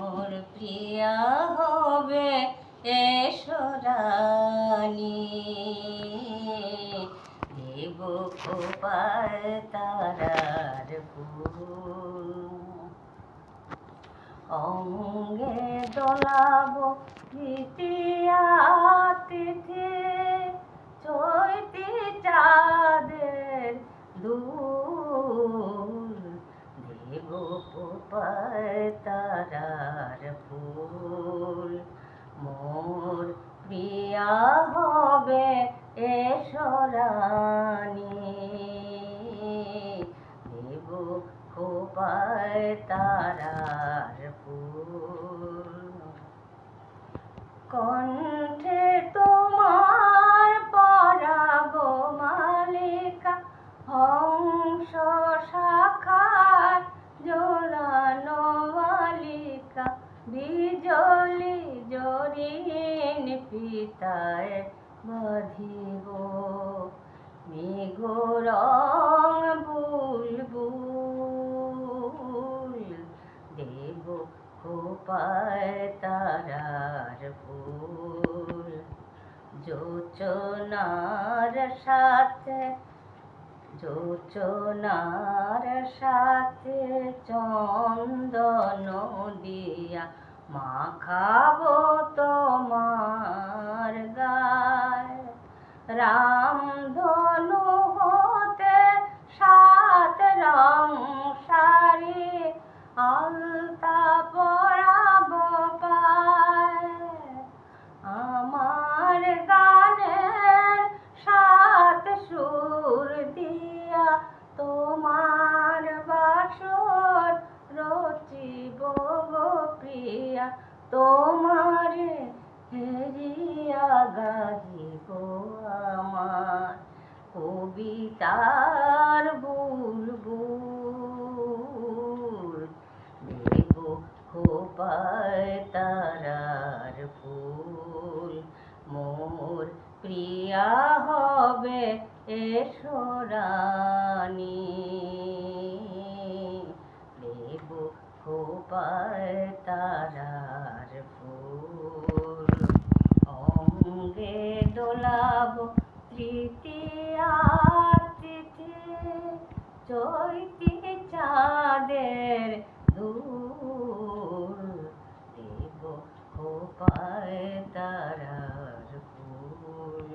মোর প্রিয়া হবে এসরানি দেব কোপায় তারার অঙ্গে দোলাব দ্বিতীয়া তারার ফুল। মোর প্রিয়া হবে এসরানি দেব খোপায় তারার ফুল। কণ্ঠে বিজলি জরিন পিতায় বাঁধিব মেঘ রং বুলবুল দেব খোপায় তারার ফুল। যোচনার সাথে যোচনার সাথে চন্দন দিয়া মাখাবো তোমার গায়। রাম ধনু হতে সাত রং সারি আলতা তোমার হেরিয়া গাহিব আমার কবিতার বুলবুল। দেব খোপায় তারার ফুল মোর প্রিয়া হবে এসরানি তব তৃতীয়া তিথি চৈতি চাঁদের দূর। দিব খোপায় তারার ফুল।